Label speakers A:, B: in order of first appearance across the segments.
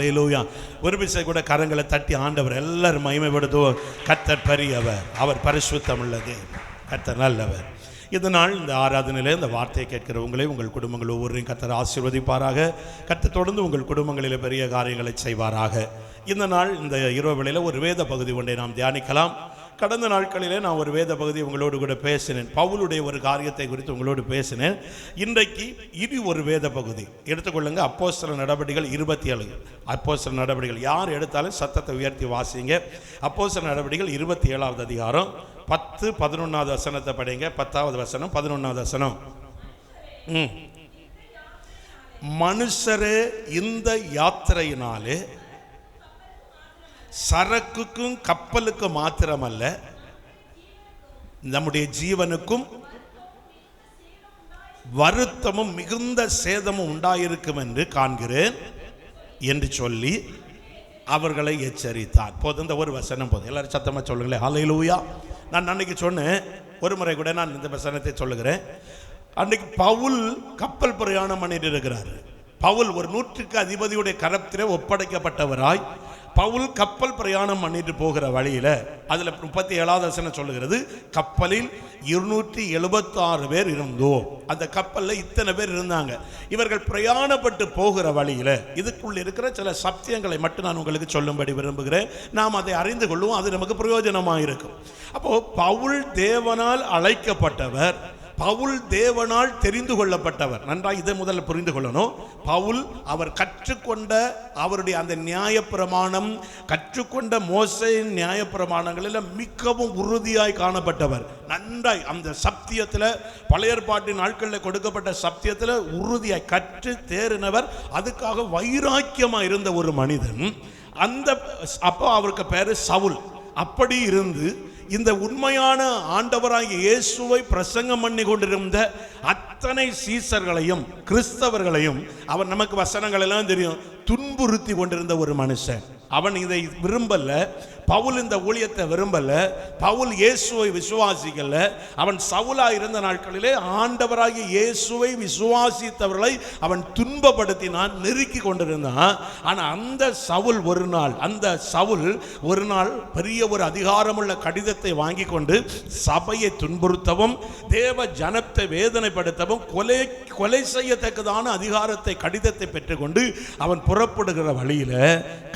A: லேலூயா ஒரு கூட கரங்களை தட்டி ஆண்டவர் எல்லாரும் மகிமைப்படுத்துவோம் கத்தர் பெரியவர். அவர் பரிசுத்தம் உள்ளது கத்தர் நல்லவர். இதனால் இந்த ஆராதனையில் இந்த வார்த்தையை கேட்கிற உங்களை உங்கள் குடும்பங்கள் ஒவ்வொருவரையும் கத்தர் ஆசீர்வதிப்பாராக. கர்த்தர் தொடர்ந்து உங்கள் குடும்பங்களில் பெரிய காரியங்களை செய்வாராக. இந்த நாள் இந்த இரவு வேளையில் ஒரு வேத பகுதி ஒன்றை நாம் தியானிக்கலாம். கடந்த நாட்களிலே நான் ஒரு வேத பகுதி உங்களோடு கூட பேசினேன். பவுலுடைய ஒரு காரியத்தை குறித்து உங்களோடு பேசினேன். இன்றைக்கு இனி ஒரு வேத பகுதி. எடுத்துக்கொள்ளுங்க அப்போஸ்தல நடவடிக்கைகள் இருபத்தி ஏழு அப்போஸ்தல நடவடிக்கைகள் யார் எடுத்தாலும் சத்தத்தை உயர்த்தி வாசிங்க. அப்போஸ்தல நடவடிக்கைகள் இருபத்தி ஏழாவது அதிகாரம். பத்து பதினொன்றாவது வசனத்தை படிங்க. பத்தாவது வசனம் பதினொன்றாவது வசனம். ம். மனுஷரே இந்த யாத்திரையினாலே சரக்குக்கும் கப்பலுக்கு மாத்திரமல்ல நம்முடைய ஜீவனுக்கும் வருத்தமும் மிகுந்த சேதமும் உண்டாயிருக்கும் என்று காண்கிறேன் என்று சொல்லி அவர்களை எச்சரித்தார். போதும் இந்த ஒரு வசனம் போதும். எல்லாரும் சத்தமாக சொல்லுங்களேன். ஹalleluya நான் அன்னைக்கு சொன்னேன் ஒரு முறை கூட நான் இந்த வசனத்தை சொல்லுகிறேன். அன்னைக்கு பவுல் கப்பல் பிரயாணம் பண்ணிட்டு இருக்கிறார். பவுல் ஒரு நூற்றுக்கு அதிபதியுடைய கரத்திலே ஒப்படைக்கப்பட்டவராய் பவுல் கப்பல் பிரயாணம் பண்ணிட்டு போகிற வழியில் அதில் முப்பத்தி ஏழாவது வசனம் சொல்லுகிறது? கப்பலில் இருநூற்றி எழுபத்தாறு பேர் இருந்தோம். அந்த கப்பலில் இத்தனை பேர் இருந்தாங்க. இவர்கள் பிரயாணப்பட்டு போகிற வழியில் இதுக்குள்ள இருக்கிற சில சத்தியங்களை மட்டும் நான் உங்களுக்கு சொல்லும்படி விரும்புகிறேன். நாம் அதை அறிந்து கொள்வோம். அது நமக்கு பிரயோஜனமாக இருக்கும். அப்போது பவுல் தேவனால் அழைக்கப்பட்டவர் பவுல் தேவனால் தெரிந்து கொள்ளப்பட்டவர். நன்றாக இதை முதல்ல புரிந்து கொள்ளணும். பவுல் அவர் கற்றுக்கொண்ட அவருடைய அந்த நியாயப்பிரமாணம் கற்றுக்கொண்ட மோசையின் நியாயப்பிரமாணங்களில் மிகவும் உறுதியாய் காணப்பட்டவர். நன்றாய் அந்த சத்தியத்தில் பழையற்பாட்டின் நாட்களில் கொடுக்கப்பட்ட சத்தியத்தில் உறுதியாய் கற்று தேறினவர். அதுக்காக வைராக்கியமாக இருந்த ஒரு மனிதன். அந்த அப்போ அவருக்கு பேர் சவுல். அப்படி இருந்து இந்த உண்மையான ஆண்டவராகிய இயேசுவை பிரசங்கம் பண்ணி கொண்டிருந்த அத்தனை சீசர்களையும் கிறிஸ்தவர்களையும் அவன் நமக்கு வசனங்கள் எல்லாம் தெரியும் துன்புறுத்தி கொண்டிருந்த ஒரு மனுஷன். அவன் இதை விரும்பல. பவுல் இந்த ஊழியத்தை விரும்பல பவுல் இயேசுவை விசுவாசிக்கல. அவன் சவுலா இருந்த நாட்களிலே ஆண்டவராகிய இயேசுவை விசுவாசித்தவர்களை அவன் துன்பப்படுத்தினான் நெருக்கி கொண்டிருந்தான். ஆனால் அந்த சவுல் ஒரு நாள் அந்த சவுல் ஒரு நாள் பெரிய ஒரு அதிகாரமுள்ள கடிதத்தை வாங்கி கொண்டு சபையை துன்புறுத்தவும் தேவ ஜனத்தை வேதனைப்படுத்தவும் கொலை கொலை செய்யத்தக்கதான அதிகாரத்தை கடிதத்தை பெற்றுக்கொண்டு அவன் புறப்படுகிற வழியில்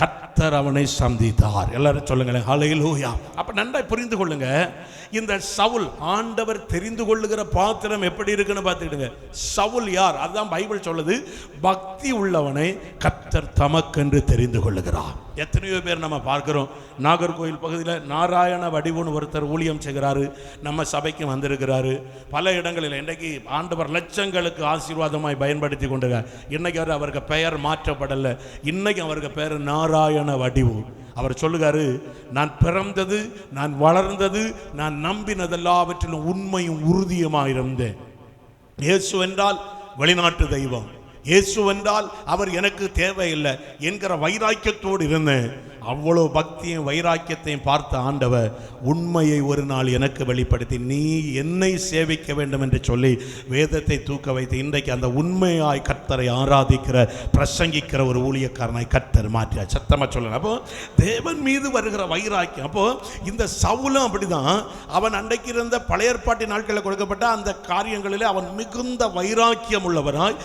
A: கத்தர் அவனை சந்தித்தார். எல்லாரும் சொல்லுங்களேன் ஹalleluya அப்ப நன்றாய் புரிந்து கொள்ளுங்க. இந்த சவுல் ஆண்டவர் தெரிந்து கொள்ளுகிற பாத்திரம் எப்படி இருக்குன்னு பார்த்துக்கிடுங்க. சவுல் யார்? அதுதான் பைபிள் சொல்லுது. பக்தி உள்ளவனை கத்தர் தமக்கென்று தெரிந்து கொள்ளுகிறார். எத்தனையோ பேர் நம்ம பார்க்கிறோம். நாகர்கோயில் பகுதியில் நாராயண வடிவுன்னு ஒருத்தர் ஊழியம் செய்கிறாரு. நம்ம சபைக்கு வந்திருக்கிறாரு. பல இடங்களில் இன்றைக்கு ஆண்டவர் லட்சங்களுக்கு ஆசீர்வாதமாய் பயன்படுத்தி கொண்டிருக்கார். இன்னைக்கு அவர் அவருக்கு பெயர் மாற்றப்படலை. இன்னைக்கு அவருக்கு பெயர் நாராயண வடிவு. அவர் சொல்லுகாரு நான் பிறந்தது நான் வளர்ந்தது நான் நம்பினதெல்லாவற்றிலும் உண்மையும் உறுதியுமாக இருந்தேன் இயேசு என்றால் வெளிநாட்டு தெய்வம். இயேசு என்றால் அவர் எனக்கு தேவையில்லை என்கிற வைராக்கியத்தோடு இருந்தேன். அவ்வளோ பக்தியும் வைராக்கியத்தையும் பார்த்த ஆண்டவர் உண்மையை ஒரு நாள் எனக்கு வெளிப்படுத்தி நீ என்னை சேவிக்க வேண்டும் என்று சொல்லி வேதத்தை தூக்க வைத்து இன்றைக்கு அந்த உண்மையாய் கர்த்தரை ஆராதிக்கிற பிரசங்கிக்கிற ஒரு ஊழியக்காரனாய் கர்த்தர் மாற்றியா சத்தமாக சொல்லணும் அப்போ தேவன் மீது வருகிற வைராக்கியம் அப்போ இந்த சவுலும் அப்படிதான். அவன் அன்றைக்கு இருந்த பழைய ஏற்பாட்டு நாட்களில் கொடுக்கப்பட்ட அந்த காரியங்களிலே அவன் மிகுந்த வைராக்கியம் உள்ளவனாய்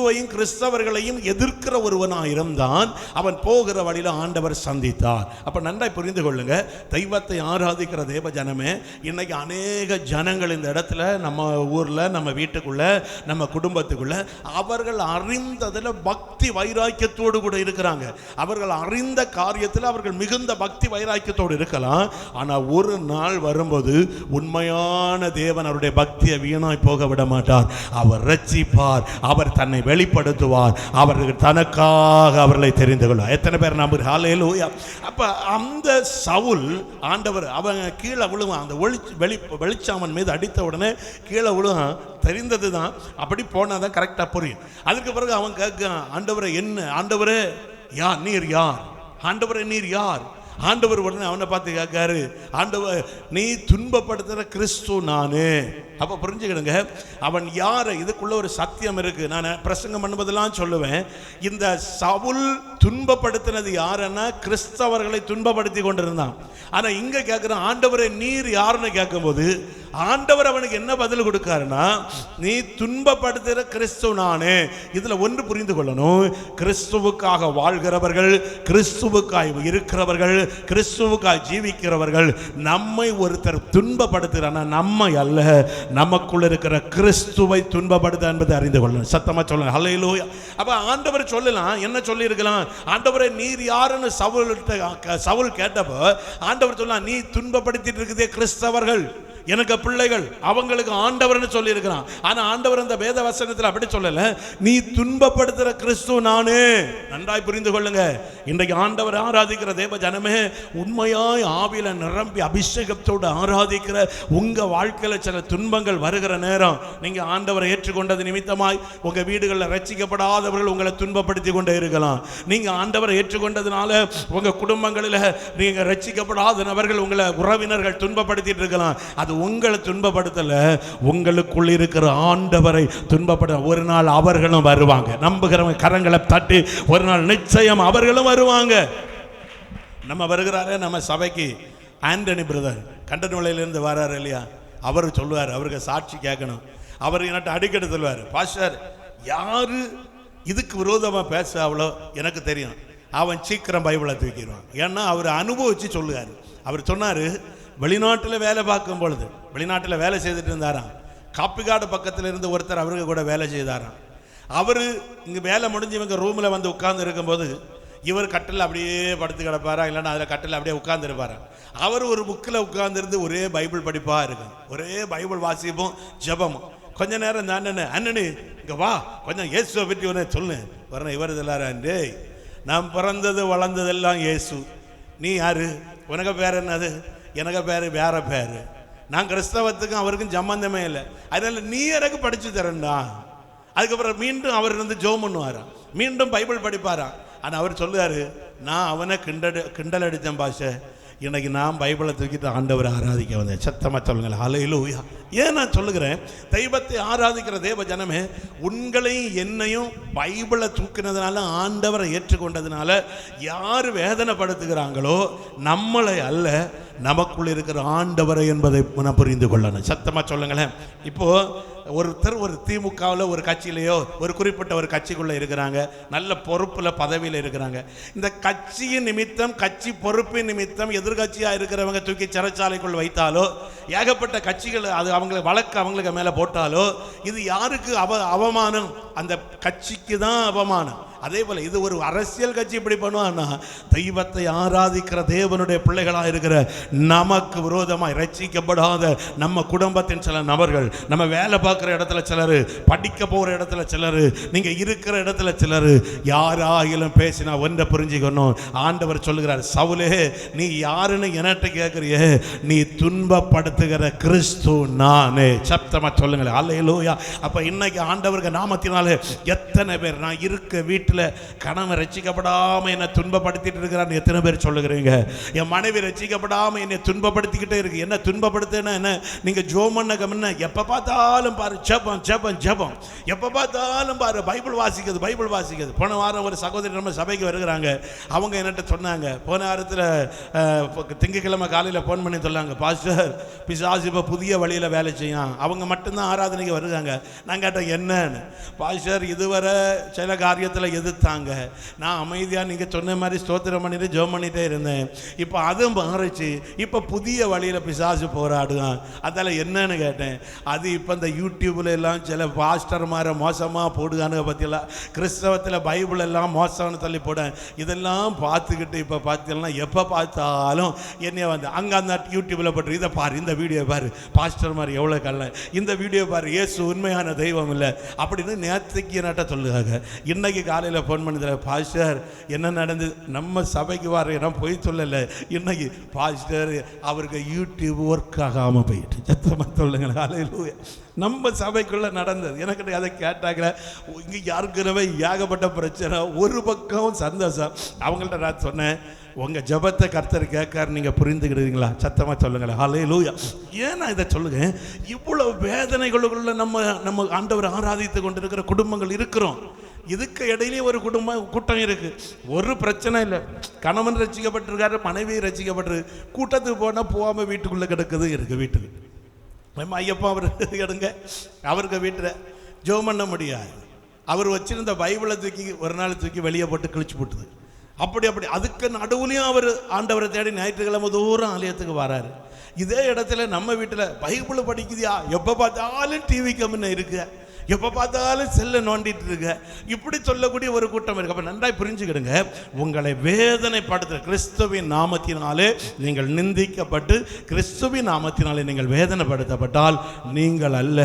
A: கிறிஸ்துவையும் கிறிஸ்தவர்களையும் எதிர்க்கிற ஒருவனாய் இருந்தான் அவன் போகிற வழியில் ஆண்டவர் சந்தித்தார். அப்போ நன்றாய் புரிந்து கொள்ளுங்க. தெய்வத்தை ஆராதிக்கிற தேவ ஜனமே இன்னைக்கு அநேக ஜனங்கள் இந்த இடத்துல நம்ம ஊர்ல நம்ம வீட்டுக்குள்ள நம்ம குடும்பத்துக்குள்ள அவர்கள் அறிந்ததில் பக்தி வைராக்கியத்தோடு கூட இருக்கிறாங்க. அவர்கள் அறிந்த காரியத்தில் அவர்கள் மிகுந்த பக்தி வைராக்கியத்தோடு இருக்கலாம். ஆனா ஒரு நாள் வரும்போது உண்மையான தேவன் அவருடைய பக்தியை வீணாய் போக விட மாட்டார். அவர் ரட்சிப்பார். அவர் தன்னை வெளிப்படுத்துவார். அவர்கள் தனக்காக அவர்களை தெரிந்து கொள்வார். எத்தனை பேர் நம்புகிற ஹாலேலூயா அப்போ அந்த சவுல் ஆண்டவர் அவன் கீழே விழுவான். அந்த ஒளி வெளி வெளிச்சாமன் மீது அடித்த உடனே கீழே விழுவான். தெரிந்தது தான் அப்படி போனால் தான் கரெக்டாக புரியும். அதுக்கு பிறகு அவன் கேட்கான் ஆண்டவரை என்ன? ஆண்டவரே யார்? நீர் யார்? ஆண்டவரே நீர் யார்? ஆண்டவர் உடனே அவனை பார்த்து கேட்காரு ஆண்டவர் நீ துன்பப்படுத்துகிற கிறிஸ்து நான். அப்போ புரிஞ்சுக்கிடுங்க அவன் யார் இதுக்குள்ள ஒரு சத்தியம் இருக்குது நான் பிரசங்கம் பண்ணும்போதெல்லாம் சொல்லுவேன். இந்த சவுல் துன்பப்படுத்தினது யாருன்னா கிறிஸ்தவர்களை துன்பப்படுத்தி கொண்டிருந்தான். ஆனால் இங்கே கேட்குறான் ஆண்டவரை நீர் யாருன்னு கேட்கும்போது ஆண்டவர் அவனுக்கு என்ன பதில் கொடுக்காருன்னா நீ துன்பப்படுத்துகிற கிறிஸ்துவ நானே. இதில் ஒன்று புரிந்து கொள்ளணும். கிறிஸ்துவுக்காக வாழ்கிறவர்கள் கிறிஸ்துவுக்காய் இருக்கிறவர்கள் கிறிஸ்துவுக்காய் ஜீவிக்கிறவர்கள் நம்மை ஒருத்தர் துன்பப்படுத்துகிறான்னா நம்மை அல்ல. நமக்குள்ள இருக்கிற கிறிஸ்துவை துன்பப்படுத்த என்பதை அறிந்து கொள்ளணும். சத்தமாக சொல்லணும் ஹalleluya அப்போ ஆண்டவர் சொல்லலாம் என்ன சொல்லியிருக்கலாம்? ஆண்டவரே நீர் யாருன்னு சவுல் சவுல் கேட்டப்போ ஆண்டவர் சொன்னா நீ துன்பப்படுத்திட்டு இருக்குதே கிறிஸ்தவர்கள். எனக்கு பிள்ளைகள் அவங்களுக்கு ஆண்டவர்னு சொல்லியிருக்கிறான். ஆனால் ஆனா ஆண்டவர் அந்த வேத வசனத்தில் அப்படி சொல்லல. நீ துன்பப்படுத்துற கிறிஸ்து நானே. நன்றாய் புரிந்து கொள்ளுங்க. இன்றைக்கு ஆண்டவர் ஆராதிக்கிற தேவ ஜனமே உண்மையாய் ஆவில நிரம்பி அபிஷேகத்தோடு ஆராதிக்கிற உங்க வாழ்க்கையில சில துன்பங்கள் வருகிற நேரம். நீங்க ஆண்டவரை ஏற்றுக்கொண்டது நிமித்தமாய் உங்க வீடுகளில் ரசிக்கப்படாதவர்கள் உங்களை துன்பப்படுத்தி கொண்டே இருக்கலாம். நீங்க ஆண்டவரை ஏற்றுக்கொண்டதுனால உங்க குடும்பங்களில் நீங்க ரசிக்கப்படாத நபர்கள் உங்களை உறவினர்கள் துன்பப்படுத்திட்டு இருக்கலாம். அது உங்களை துன்பப்படுத்தலை. உங்களுக்குள் இருக்கிற ஆண்டவரை துன்பப்பட ஒரு நாள் அவர்களும் வருவாங்க. நம்புகிறவங்க கரங்களை தட்டி ஒரு நாள் நிச்சயம் அவர்களும் வருவாங்க. நம்ம வருகிறாரே நம்ம சபைக்கு. ஆண்டனி பிரதர் கண்டனூலையிலேருந்து வராரு இல்லையா? அவர் சொல்லுவார் அவருக்கு சாட்சி கேட்கணும். அவர் என்கிட்ட அடிக்கடி சொல்லுவார் பாஸ்டர் யாரு இதுக்கு விரோதமாக பேச அவ்வளோ எனக்கு தெரியும். அவன் சீக்கிரம் பைபிளை தூக்கிடுவான். ஏன்னா அவர் அனுபவிச்சு சொல்லுவார். அவர் சொன்னார் வெளிநாட்டில் வேலை பார்க்கும் பொழுது வெளிநாட்டில் வேலை செய்துட்டு இருந்தாராம். காப்பிக்காடு பக்கத்தில் இருந்து ஒருத்தர் அவருக்கு கூட வேலை செய்தாராம். அவர் இங்கே வேலை முடிஞ்சு இவங்க ரூமில் வந்து உட்கார்ந்து இருக்கும்போது இவர் கட்டில் அப்படியே படுத்து கிடப்பாரா? இல்லைன்னா அதில் கட்டில் அப்படியே உட்காந்துருப்பாரா அவர் ஒரு புக்கில் உட்காந்துருந்து ஒரே பைபிள் படிப்பாக இருக்கும் ஒரே பைபிள் வாசிப்பும் ஜெபமும். கொஞ்ச நேரம் நான் என்ன அண்ணனு இங்கே வா கொஞ்சம் இயேசுவை பற்றி ஒன்று சொல்லு. வரணும் இவர் இதெல்லாரே டேய் நான் பிறந்தது வளர்ந்ததெல்லாம் இயேசு. நீ யாரு? உனக்கு பேர் என்னது? எனக்கு பேர் வேற பேர். நான் கிறிஸ்தவத்துக்கும் அவருக்கும் சம்பந்தமே இல்லை. அதனால நீ எனக்கு படிச்சு தரண்டா அதுக்கப்புறம் மீண்டும் அவர் இருந்து ஜோம் பண்ணுவாராம். மீண்டும் பைபிள் படிப்பாராம். ஆனால் அவர் சொல்லுவாரு நான் அவனை கிண்டடு கிண்டல் அடித்தேன் பாஷை இன்னைக்கு நான் பைபிளை தூக்கிட்டு ஆண்டவரை ஆராதிக்க வந்தேன். சத்தமாக சொல்லுங்களேன். அலையிலூயா ஏன் நான் சொல்லுகிறேன்? தெய்வத்தை ஆராதிக்கிற தேவ ஜனமே உங்களையும் என்னையும் பைபிளை தூக்கினதுனால ஆண்டவரை ஏற்றுக்கொண்டதுனால யார் வேதனைப்படுத்துகிறாங்களோ நம்மளை அல்ல நமக்குள் இருக்கிற ஆண்டவரை என்பதை நான் புரிந்து கொள்ளணும் சத்தமாக சொல்லுங்களேன். இப்போது ஒருத்தர் ஒரு திமுகவில் ஒரு கட்சியிலையோ ஒரு குறிப்பிட்ட ஒரு கட்சிக்குள்ளே இருக்கிறாங்க. நல்ல பொறுப்பில் பதவியில் இருக்கிறாங்க. இந்த கட்சியின் நிமித்தம் கட்சி பொறுப்பின் நிமித்தம் எதிர்கட்சியாக இருக்கிறவங்க தூக்கி சிறைச்சாலைக்குள் வைத்தாலோ ஏகப்பட்ட கட்சிகள் அது அவங்களை வழக்கு அவங்களுக்கு மேலே போட்டாலோ இது யாருக்கு அவ அவமானம்? அந்த கட்சிக்கு தான் அவமானம். அதே போல் இது ஒரு அரசியல் கட்சி இப்படி பண்ணுவான்னா தெய்வத்தை ஆராதிக்கிற தேவனுடைய பிள்ளைகளாக இருக்கிற நமக்கு விரோதமாக ரட்சிக்கப்படாத நம்ம குடும்பத்தின் சில நபர்கள் நம்ம வேலை பார்க்குற இடத்துல சிலர் படிக்க போகிற இடத்துல சிலர் நீங்கள் இருக்கிற இடத்துல சிலர் யாராயிலும் பேசினா ஒன்றை புரிஞ்சுக்கணும். ஆண்டவர் சொல்லுகிறார் சவுலே நீ யாருன்னு என்கிட்ட கேட்குறியே? நீ துன்பப்படுத்துகிற கிறிஸ்து நானே. சப்தமாக சொல்லுங்களேன். அல்லையிலூயா அப்போ இன்னைக்கு ஆண்டவருக்கு நாமத்தினாலே எத்தனை பேர் நான் இருக்க வீட்டு வீட்டில் கணவன் ரசிக்கப்படாமல் என்னை துன்பப்படுத்திட்டு இருக்கிறான்னு எத்தனை பேர் சொல்லுகிறீங்க? என் மனைவி ரசிக்கப்படாமல் என்னை துன்பப்படுத்திக்கிட்டே இருக்கு. என்ன துன்பப்படுத்துன்னா என்ன? நீங்கள் ஜோமன்ன முன்ன எப்போ பார்த்தாலும் பாரு ஜெபம் ஜெபம் ஜெபம். எப்போ பார்த்தாலும் பாரு பைபிள் வாசிக்கிறது பைபிள் வாசிக்கிறது. போன வாரம் ஒரு சகோதரி நம்ம சபைக்கு வருகிறாங்க. அவங்க என்கிட்ட சொன்னாங்க. போன வாரத்தில் திங்கக்கிழமை திங்கட்கிழமை காலையில் ஃபோன் பண்ணி சொன்னாங்க. பாஸ்டர் பிசாசு இப்போ புதிய வழியில் வேலை செய்யும் அவங்க மட்டும்தான் ஆராதனைக்கு வருகிறாங்க. நான் கேட்டேன் என்னன்னு? பாஸ்டர் இதுவரை சில காரியத்தில் எதிர்த்தாங்க. நான் அமைதியாக நீங்கள் சொன்ன மாதிரி ஸ்தோத்திரம் பண்ணிட்டு ஜோம் பண்ணிட்டே இருந்தேன். இப்போ அதுவும் மாறிச்சு. இப்போ புதிய வழியில் பிசாசு போராடுவான் அதில் என்னன்னு கேட்டேன். அது இப்போ இந்த யூடியூப்பில் எல்லாம் சில பாஸ்டர் மாதிரி மோசமாக போடுகானுங்க பற்றியெல்லாம் கிறிஸ்தவத்தில் பைபிள் எல்லாம் மோசம்னு தள்ளி போட்டேன் இதெல்லாம் பார்த்துக்கிட்டு இப்போ பார்த்தீங்கன்னா எப்போ பார்த்தாலும் என்னைய வந்து அங்கே அந்த யூடியூப்பில் போட்டு இதை பாரு இந்த வீடியோ பாரு பாஸ்டர் மாதிரி எவ்வளோ கல்ல இந்த வீடியோ பாரு ஏசு உண்மையான தெய்வம் இல்லை அப்படின்னு நேற்றுக்கு நட்ட சொல்லுவாங்க இன்னைக்கு காலையில் ஃபோன் பண்ணதில் பாஸ்டர் என்ன நடந்தது? நம்ம சபைக்கு வர இடம் போய் சொல்லலை. இன்னைக்கு பாஸ்டர் அவருக்கு யூடியூப் ஒர்க் ஆகாமல் போயிட்டு சத்தமாக சொல்லுங்கள் காலையில் நம்ம சபைக்குள்ள நடந்தது. எனக்கு அதை கேட்டாங்க இங்கே யாருக்கிறவே ஏகப்பட்ட பிரச்சனை ஒரு பக்கம் சந்தோஷம். அவங்கள்ட்ட நான் சொன்னேன் உங்கள் ஜெபத்தை கர்த்தர் கேட்காரு நீங்கள் புரிந்துக்கிடுவீங்களா சத்தமாக சொல்லுங்களேன் ஹலே லூயா ஏன் நான் இதை சொல்லுங்க இவ்வளவு வேதனைகளுக்குள்ள நம்ம நம்ம ஆண்டவர் ஆராதித்து கொண்டிருக்கிற குடும்பங்கள் இருக்கிறோம். இதுக்கு இடையிலே ஒரு குடும்பம் கூட்டம் இருக்கு. ஒரு பிரச்சனை இல்லை. கணவன் ரசிக்கப்பட்டிருக்காரு மனைவி ரசிக்கப்பட்டிருக்கு கூட்டத்துக்கு போனால் போகாம வீட்டுக்குள்ளே கிடக்குது இருக்கு வீட்டுக்கு. நம்ம ஐயப்பா அவர் எடுங்க. அவருக்கு வீட்டில் ஜெபம் பண்ண முடியாது. அவர் வச்சிருந்த பைபிளை தூக்கி ஒரு நாள் தூக்கி வெளியே போட்டு கிழிச்சு போட்டுது. அப்படி அப்படி. அதுக்கு நடுவுலையும் அவர் ஆண்டவரை தேடி ஞாயிற்றுக்கிழமை தூரம் ஆலயத்துக்கு வராரு. இதே இடத்துல நம்ம வீட்டில் பைபிள் படிக்குதியா? எப்போ பார்த்தாலும் டிவி கம்முன்னு இருக்குது எப்போ பார்த்தாலும் செல்லை நோண்டிட்டு இருக்க. இப்படி சொல்லக்கூடிய ஒரு கூட்டம் இருக்கு. அப்போ நன்றாய் புரிஞ்சுக்கிடுங்க. உங்களை வேதனைப்படுத்துகிற கிறிஸ்துவின் நாமத்தினாலே நீங்கள் நிந்திக்கப்பட்டு கிறிஸ்துவின் நாமத்தினாலே நீங்கள் வேதனைப்படுத்தப்பட்டால் நீங்கள் அல்ல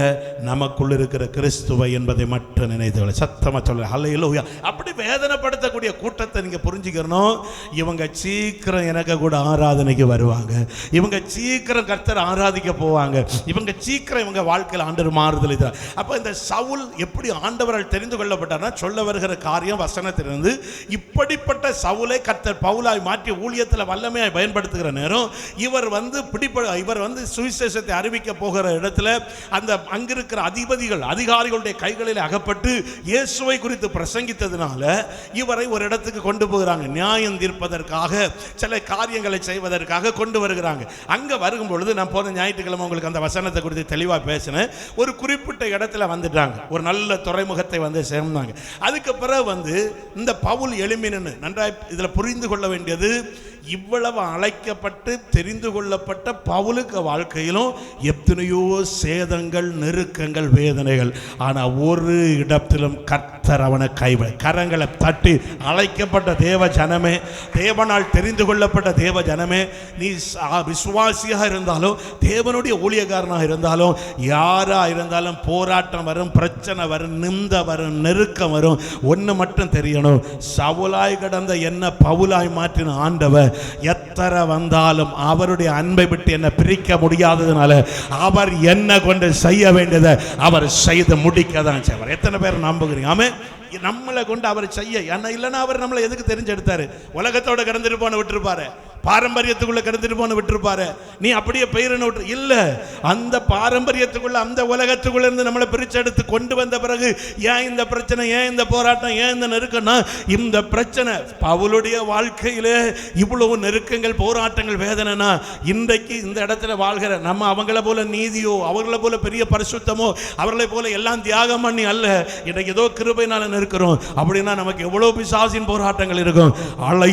A: நமக்குள் இருக்கிற கிறிஸ்துவை என்பதை மட்டும் நினைத்து சத்தமாக சொல்ல ஹல்லேலூயா அப்படி வேதனைப்படுத்தக்கூடிய கூட்டத்தை நீங்கள் புரிஞ்சுக்கணும். இவங்க சீக்கிரம் எனக்கு கூட ஆராதனைக்கு வருவாங்க. இவங்க சீக்கிரம் கர்த்தர் ஆராதிக்க போவாங்க. இவங்க சீக்கிரம் இவங்க வாழ்க்கையில் ஆண்டவர் மாறுதல் அப்போ இந்த சவுல் எப்படி ஆண்டவரால் தெரிந்து கொள்ளப்பட்டார்னா சொல்ல வருகிற காரியம் வசனத்திலிருந்து இப்படிப்பட்ட சவுலை கர்த்தர் பவுலாய் மாற்றி ஊழியத்தில் வல்லமையாய் பயன்படுத்துகிற நேரம் இவர் வந்து பிடிப்ப இவர் வந்து சுவிசேஷத்தை அறிவிக்க போகிற இடத்துல அந்த அங்கிருக்கிற அதிபதிகள் அதிகாரிகளுடைய கைகளில் அகப்பட்டு இயேசுவை குறித்து பிரசங்கித்ததுனால இவரை ஒரு இடத்துக்கு கொண்டு போகிறாங்க. நியாயம் தீர்ப்பதற்காக சில காரியங்களை செய்வதற்காக கொண்டு வருகிறாங்க. அங்கே வரும் பொழுது நான் போன ஞாயிற்றுக்கிழமை உங்களுக்கு அந்த வசனத்தை குறித்து தெளிவாக பேசினேன். ஒரு குறிப்பிட்ட இடத்துல வந்துட்டாங்க ஒரு நல்ல துறைமுகத்தை வந்து சேர்ந்தாங்க. அதுக்கு பிறகு வந்து இந்த பவுல் எளிமினு நன்றாய் இதில் புரிந்து கொள்ள வேண்டியது இவ்வளவு அழைக்கப்பட்டு தெரிந்து கொள்ளப்பட்ட பவுலுக்கு வாழ்க்கையிலும் எத்தனையோ சேதங்கள் நெருக்கங்கள் வேதனைகள். ஆனால் ஒரு இடத்திலும் கர்த்தர் அவனை கைவிட கரங்களை தட்டி அழைக்கப்பட்ட தேவ ஜனமே தேவனால் தெரிந்து கொள்ளப்பட்ட தேவ ஜனமே நீ விசுவாசியாக இருந்தாலும் தேவனுடைய ஊழியக்காரனாக இருந்தாலும் யாராக இருந்தாலும் போராட்டம் வரும் பிரச்சனை வரும் நிந்த வரும் நெருக்கம் வரும். ஒன்று மட்டும் தெரியணும். சவுலாய் கடந்த என்ன பவுலாய் மாற்றின ஆண்டவர் எத்தனை வந்தாலும் அவருடைய அன்பை விட்டு என்ன பிரிக்க முடியாததுனால அவர் என்ன கொண்டு செய்ய வேண்டியதை அவர் செய்து முடிக்க தான் செய்வார். எத்தனை பேர் நம்புகிறீங்க? ஆமே நம்மளை கொண்டு அவர் செய்ய என்ன இல்லைன்னா அவர் நம்மளை எதுக்கு தெரிஞ்செடுத்தாரு? உலகத்தோட கடந்துட்டு போன விட்டுருப்பாரு. பாரம்பரியத்துக்குள்ள கடந்துட்டு போன விட்டுருப்பாரு. நீ அப்படியே பெயரன்னு விட்டு இல்ல. அந்த பாரம்பரியத்துக்குள்ள அந்த உலகத்துக்குள்ள இருந்து நம்மளை பிரிச்செடுத்து கொண்டு வந்த பிறகு ஏன் இந்த பிரச்சனை ஏன் இந்த போராட்டம் ஏன் இந்த நெருக்கம்னா இந்த பிரச்சனை பவுலுடைய வாழ்க்கையிலே இவ்வளவு நெருக்கங்கள் போராட்டங்கள் வேதனைனா இன்றைக்கு இந்த இடத்துல வாழ்கிற நம்ம அவங்கள போல நீதியோ அவங்கள போல பெரிய பரிசுத்தமோ அவர்களை போல எல்லாம் தியாகம் பண்ணி அல்ல. இன்றைக்கு ஏதோ கிருபையினால நெருக்கிறோம். அப்படின்னா நமக்கு எவ்வளவு பிசாசின் போராட்டங்கள் இருக்கும். அழை